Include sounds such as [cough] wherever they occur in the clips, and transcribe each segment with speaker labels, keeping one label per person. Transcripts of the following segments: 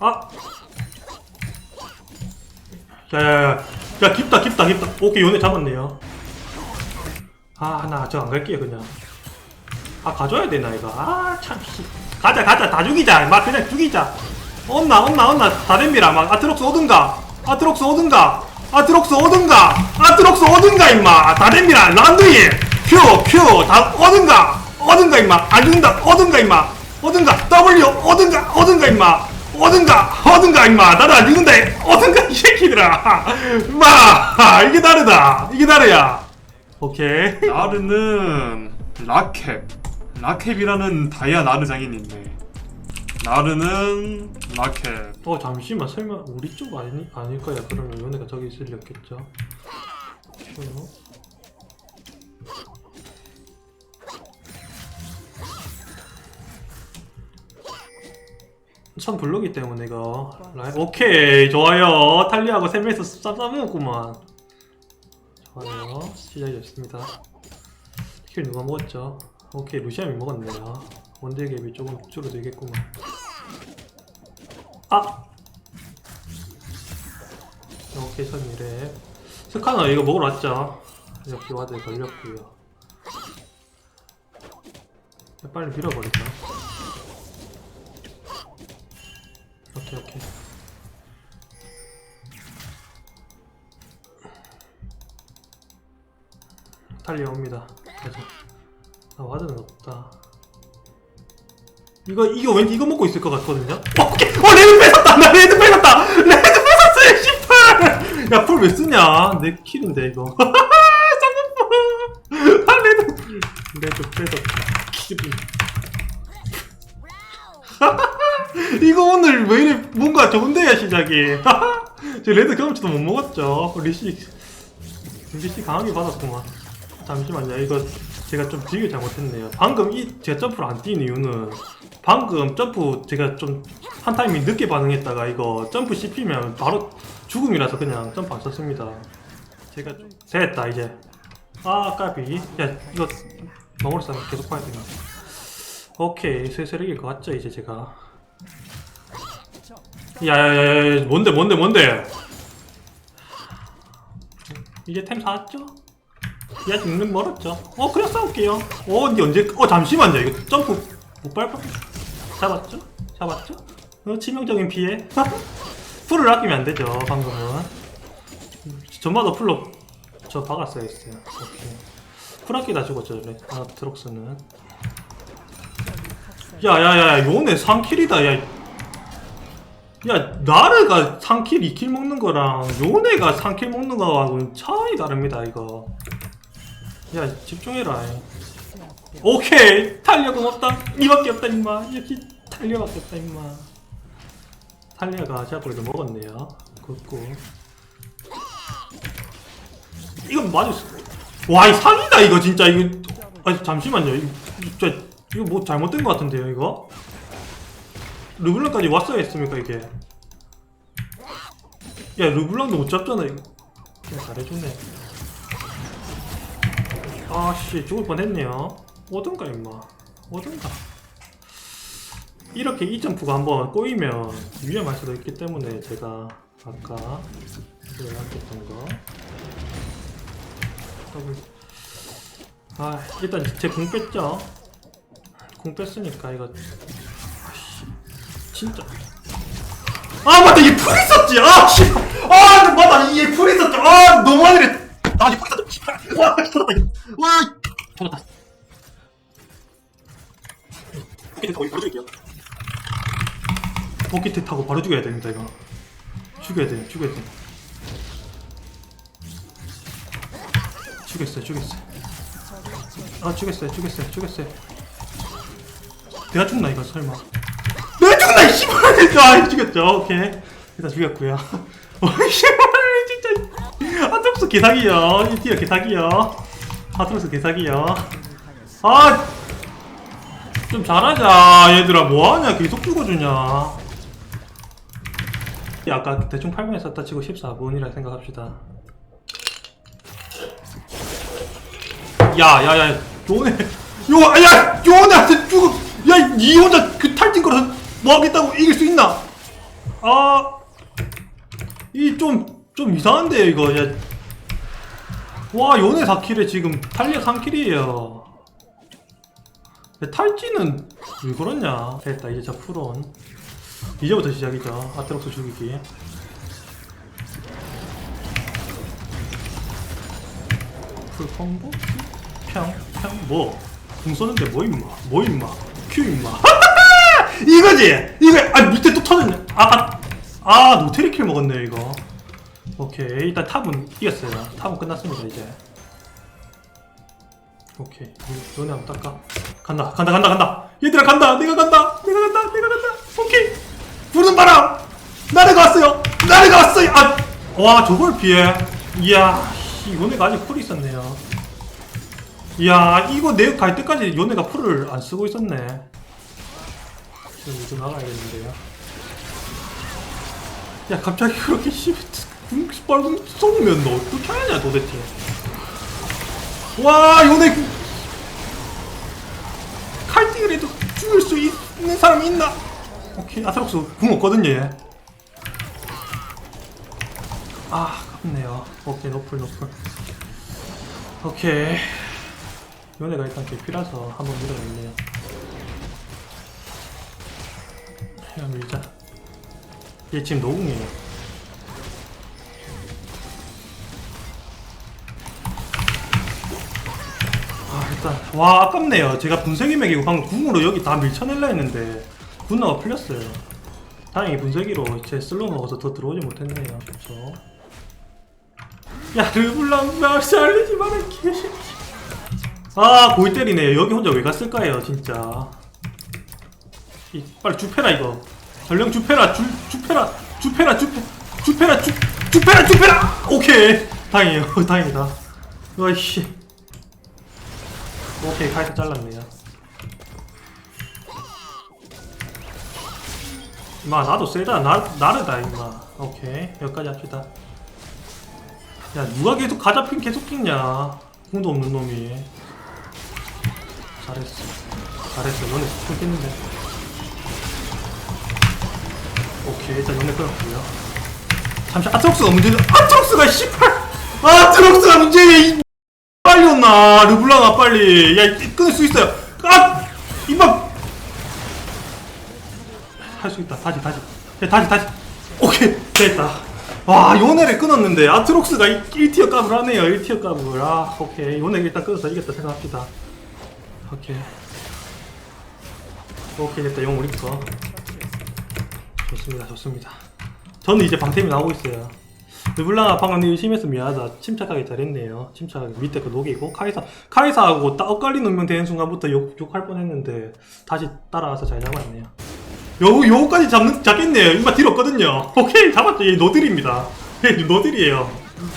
Speaker 1: 아! 야야야 야 깊다 깊다 깊다. 오케이 요네 잡았네요. 아 나 저 안 갈게요 그냥. 아 가져야 되나 이거 아참 씨. 가자 가자. 다 죽이자. 막 그냥 죽이자. 온나 온나 온나 다 덤비라 막 아트록스 오든가. 아트록스 오든가. 아트록스 오든가. 아트록스 오든가 임마. 다 덤비라 란드인 큐큐다 오든가. 오든가 임마. 안 죽는다. 오든가 임마. 오든가. W 오든가 오든가 임마 오든가 오든가 임마. 나도 안 죽는다. 오든가 이 새끼들아. 임마 이게 다르다. 이게 다르야. 오케이.
Speaker 2: 나르는 라캡. 라캡이라는 다이아 나르 장인인데. 나르는 라캡.
Speaker 1: 어 잠시만. 설마 우리 쪽 아니 아닐 거야 그러면 요네가 저기 있을 리 없겠죠? 어? 선 블록이 때문에 이거. 라이... 오케이 좋아요. 탈리하고 세 명이서 쌈싸먹었구만. 좋아요. 시작이 됐습니다. 킬 누가 먹었죠? 오케이 루시안이 먹었네요. 원딜 갭이 조금 줄어들겠구만. 아! 오케이 선 이래 스카너 이거 먹으러 왔죠? 역시 와드에 걸렸고요. 빨리 밀어버릴까? 달려옵니다 가자 아 와드는 없다 이거 이거 왠지 이거 먹고 있을 것 같거든요. 어, 오케이. 어 레드 뺏었다. 나 레드 뺏었다. 레드 뺏었어요. 씨발. 야풀 왜 쓰냐? 내 킬인데 이거. 잠깐만. [laughs] 아 레드 레드 뺏었다. 기분. [laughs] 이거 오늘 왜 이래 뭔가 좋은데요 시작이. [laughs] 저 레드 경험치도 못 먹었죠. 리시 리시 강하게 받았구만. 잠시만요. 이거 제가 좀 되게 잘못했네요. 방금 이 제가 점프를 안 뛰는 이유는 방금 점프 제가 좀 한 타이밍 늦게 반응했다가 이거 점프 씹히면 바로 죽음이라서 그냥 점프 안 썼습니다. 제가 좀 됐다 이제. 아 까비. 야 이거 멍으로 싸면 계속 봐야 되나. 오케이 슬슬 이길 것 같죠 이제 제가. 야야야야 뭔데 뭔데 뭔데. 이제 템 사왔죠? 야 죽는 멀었죠. 어 그냥 싸울게요. 어 근데 언제? 어 잠시만요. 이거 점프 못 밟아. 잡았죠? 잡았죠? 어 치명적인 피해. [laughs] 풀을 아끼면 안 되죠. 방금은. 전마다 풀로 저 박았어야 했어요. 오케이. 풀 아끼다 죽었죠. 그래. 아 드록스는. 야야야 요네 3킬이다. 야. 야 나르가 3킬 2킬 먹는 거랑 요네가 3킬 먹는 거하고는 차이 다릅니다 이거. 야 집중해라. 오케이. 탄력은 없다. 니밖에 없다 임마. 역시 탄력밖에 없다 임마. 탄력가. 제압골도 먹었네요. 굿고. 이건 맞았어 와이 사기다 이거 진짜. 이거 아 잠시만요. 이거 이거 뭐 잘못된 것 같은데요 이거? 르블랑까지 왔어야 했습니까 이게? 야 르블랑도 못 잡잖아 이거. 그냥 잘해줬네 아씨 죽을 뻔했네요. 오든가 임마. 오든가. 이렇게 이 점프가 한번 꼬이면 위험할 수도 있기 때문에 제가 아까 생각했던 거. 아 일단 제 공 뺐죠? 공 뺐으니까 이거. 아씨 진짜. 아 맞다! 얘 풀 있었지! 아씨! 아 맞다! 얘풀 있었지! 아 너무하네 아얘풀 있었지! 씨발. 와! 터졌다. 포켓 타고 바로 죽일게요. 포켓 타고 바로 죽여야 됩니다 이거. 죽여야 돼 죽여야 돼. 죽였어요 죽였어요. 아 죽였어요 죽였어요 죽였어요. 내가 죽나 이거 설마? 내가 죽나 이 씨발! [laughs] 아 죽였죠. 오케이. 일단 죽였고요. [laughs] 어 씨발 진짜. 아트록스 개사기요. 이 티어 개사기요 아트록스 개사기요 아좀 잘하자. 얘들아 뭐하냐? 계속 죽어주냐? 아까 대충 8분에 썼다 치고 14분이라 생각합시다. 야 야 야 요네. 요 야 요네한테 죽어 야 니 혼자 그 탈진 거라서 뭐 하겠다고 이길 수 있나? 아, 이 좀, 좀 이상한데, 이거. 야. 와, 연애 4킬에 지금 탈리아 3킬이에요. 탈지는 왜 그러냐? 됐다, 이제 자 풀온. 이제부터 시작이죠. 아트록스 죽이기. 풀 콤보? 평? 평? 뭐? 궁 쏘는데 뭐 임마? 뭐 임마? 큐 임마? [laughs] 이거지! 이거, 아, 밑에 또 터졌네. 아, 아, 아, 노테리 킬 먹었네, 이거. 오케이. 일단 탑은 이겼어요. 탑은 끝났습니다, 이제. 오케이. 너네 한번 닦아. 간다, 간다, 간다, 간다. 얘들아, 간다. 내가 간다. 내가 간다. 내가 간다. 오케이. 부는 바람! 나래가 왔어요! 나래가 왔어요! 아! 와, 저걸 피해. 이야, 씨, 요네가 아직 풀이 있었네요. 이야, 이거 내 갈 때까지 요네가 풀을 안 쓰고 있었네. 지금 이거 나가야겠는데요. 야, 갑자기 그렇게 [laughs] 씨, 빨간 쏘면 너 어떻게 하냐, 도대체. 와, 요네 그- 칼팅을 해도 죽일 수 있는 사람이 있나? 오케이, 아트록스 궁 없거든요, 얘. 아, 아깝네요. 오케이, 노플, 노플. 오케이. 요네가 일단 개피라서 한번 밀어냈네요. 그냥 밀자. 얘 지금 노궁이에요. 일단. 와, 아깝네요. 제가 분쇄기 맥이고 방금 궁으로 여기 다 밀쳐낼라 했는데, 분나가 풀렸어요. 다행히 분쇄기로 제 슬로우 먹어서 더 들어오지 못했네요. 그렇죠. 야, 르블랑 나 살리지 마라, 개새끼. 아, 고이 때리네. 여기 혼자 왜 갔을까요, 진짜. 이, 빨리 주패라, 이거. 전령 주패라, 주, 주패라, 주패라, 주패, 주패라, 주, 주패라, 주패라! 오케이. 다행이에요. [laughs] 다행이다. 와이씨. 오케이, 카이트 잘랐네요. 임마, 나도 세다. 나, 나르다, 임마. 오케이. 여기까지 합시다. 야, 누가 계속 가자핀 계속 찍냐. 궁도 없는 놈이. 잘했어. 잘했어. 너네 죽겠는데. 오케이. 일단 너네 끊었고요. 잠시 아트록스가 문제는 아트록스가 씨발! 아트록스가 문제야 이 빨리 온나? 르블랑아 빨리. 야 이- 끊을 수 있어요. 아! 이만! 할 수 있다. 다시 다시. 야, 다시 다시. 오케이. 됐다. 와 요네를 끊었는데 아트록스가 1티어 값을 하네요. 1티어 값을. 아 오케이. 요네 일단 끊어서 이겼다 생각합시다. 오케이. 오케이 됐다. 용 우리 거. 좋습니다. 좋습니다. 저는 이제 방템이 나오고 있어요 르블랑아 방금 의심해서 미안하다 침착하게 잘했네요. 침착하게 밑에 그 녹이고 카이사 카이사하고 딱 엇갈린 운명 되는 순간부터 욕, 욕할 뻔했는데 다시 따라와서 잘 잡았네요. 요, 요거까지 잡는, 잡겠네요. 임마 딜 없거든요. 오케이 잡았죠. 얘 노딜입니다. 얘 노딜이에요.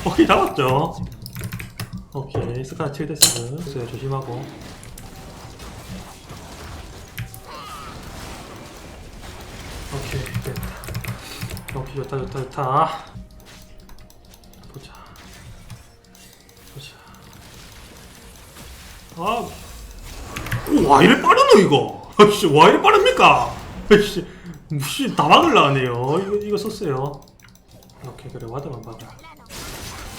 Speaker 1: 오케이 잡았죠. 오케이 스카 7데스. 있어요 조심하고. 오케이 됐다. 오케이 좋다 좋다 좋다 아, 오, 와 이래 빠르노 이거? [laughs] 아씨 와 이래 빠릅니까? 아씨 무시 다 막을라 하네요. 이거 이거 썼어요. 오케이 그래 와드만 박아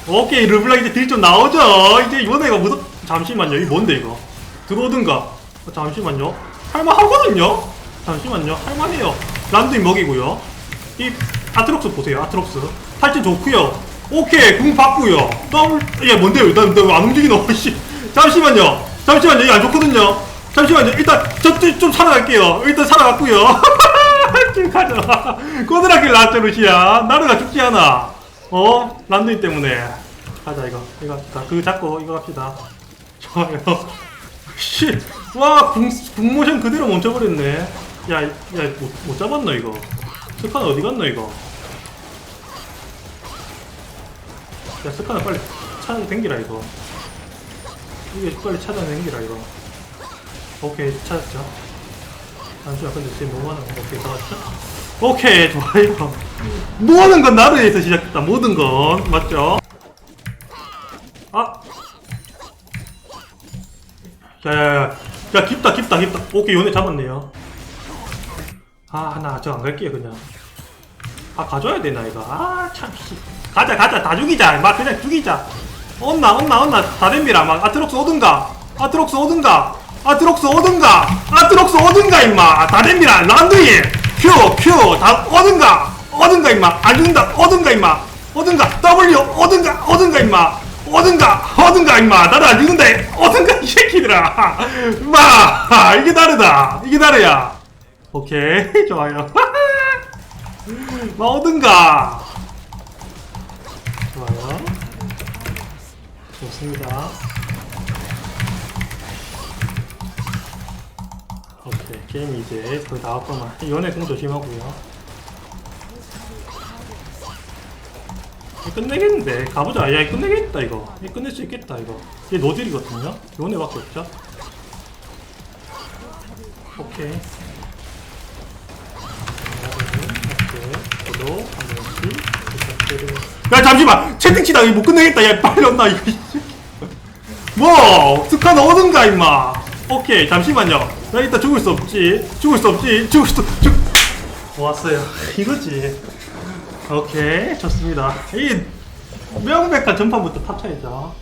Speaker 1: 오케이 르블랑 이제 딜 좀 나오죠? 이제 이번에가 무슨 잠시만요. 이거 뭔데 이거? 들어오든가. 어, 잠시만요. 할만 하거든요? 잠시만요. 할만해요. 란드인 먹이고요. 이 아트록스 보세요 아트록스. 탈진 좋고요. 오케이 궁 받고요. 더블 얘 뭔데요? 나나안 움직이노. [laughs] 씨 잠시만요 잠시만요 이거 안 좋거든요. 잠시만요 일단 저좀 좀 살아갈게요. 일단 살아갔고요. 지금 가자 꼬드라길 나왔죠 루시야. 나르가 죽지 않아. 어? 란드인 때문에. 가자 이거. 이거 합시다. 그거 잡고 이거 합시다. 좋아요. [laughs] 씨와 궁모션 그대로 멈춰버렸네. 야야 못 못 잡았나 이거? 스카너 어디 갔나 이거? 야 스카너 빨리 찾아 댕기라 이거 이게 빨리 찾아 댕기라 이거. 오케이 찾았죠. 잠시만 근데 지금 많은 거 오케이 잡았죠? 오케이 좋아요. 모든 건 나르에서 시작했다 모든 건. 맞죠? 아! 야야야 야 깊다 깊다 깊다. 오케이 요네 잡았네요. 아 나 저 안 갈게요 그냥. 아 가져야 되나 이거? 아참 가자 가자 다 죽이자. 막 그냥 죽이자 온나 온나 온나 다 덤비라 막 아트록스 오든가 아트록스 오든가 아트록스 오든가 아트록스 오든가 임마. 다 덤비라 란드인 큐큐다 오든가 오든가 임마. 안 죽는다 오든가 임마. 오든가 W 오든가 오든가 임마. 오든가 오든가 임마. 나도 안 죽는다 오든가 이 새끼들아. 임마 이게 다르다. 이게 다르야. 오케이 [laughs] 좋아요. [laughs] 마 오든가 좋습니다. 오케이 게임 이제 거의 다 왔구만. 연애 공 조심하고요. 끝내겠는데? 가보자. 야 끝내겠다 이거. 이거 끝낼 수 있겠다 이거. 얘 노딜이거든요? 연애밖에 없죠? 오케이. 야 잠시만. 채팅치다. 이거 못 끝내겠다. 야 빨리 온나 이거. 뭐 스카너 오든가 임마. 오케이 잠시만요. 나 일단 죽을 수 없지. 죽을 수 없지. 죽을 수 죽. 좋았어요. [laughs] 이거지. 오케이 좋습니다. 이 명백한 전판부터 탑차이죠